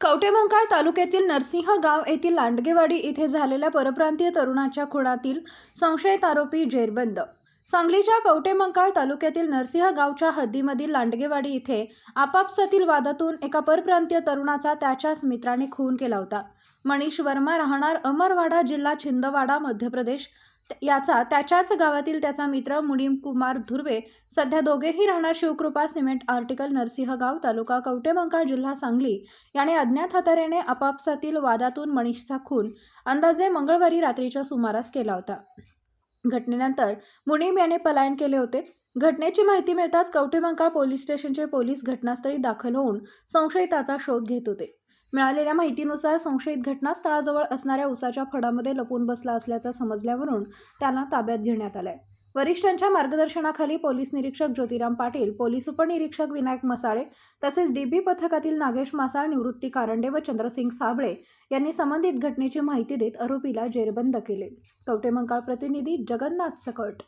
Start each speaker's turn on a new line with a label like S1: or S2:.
S1: कवटेमंकाळ तालुक्यातील नरसिंह गाव येथील लांडगेवाडी इथे झालेल्या परप्रांतीय तरुणाच्या खुणातील संशयित आरोपी जेरबंद सांगलीच्या कवटेमंकाळ तालुक्यातील नरसिंह गावच्या हद्दीमधील लांडगेवाडी इथे आपापसातील वादातून एका परप्रांतीय तरुणाचा त्याच्याच मित्राने खून केला होता. मनीष वर्मा राहणार अमरवाडा जिल्हा छिंदवाडा मध्य प्रदेश. याचा त्याच्याच गावातील त्याचा मित्र मुनीम कुमार धुर्वे. सध्या दोघेही राहणार शिवकृपा सिमेंट आर्टिकल नरसिंहगाव तालुका कवटेमंकाळ जिल्हा सांगली. याने अज्ञात हतारेने आपापसातील वादातून मनीषचा खून. अंदाजे मंगळवारी रात्रीच्या सुमारास केला होता. घटनेनंतर मुनीम याने पलायन केले होते. घटनेची माहिती मिळताच कवठेमंकाळ पोलीस स्टेशनचे पोलीस घटनास्थळी दाखल होऊन संशयिताचा शोध घेत होते. मिळालेल्या माहितीनुसार संशयित घटनास्थळाजवळ असणाऱ्या उसाच्या फडामध्ये लपून बसला असल्याचं समजल्यावरून त्याला ताब्यात घेण्यात आलंय. वरिष्ठांच्या मार्गदर्शनाखाली पोलीस निरीक्षक ज्योतिराम पाटील पोलीस उपनिरीक्षक विनायक मसाळे तसेच डीबी पथकातील नागेश मासाळ निवृत्ती कारंडे व चंद्रसिंग साबळे यांनी संबंधित घटनेची माहिती देत आरोपीला जेरबंद केले. कवटेमंकाळ प्रतिनिधी जगन्नाथ सकट.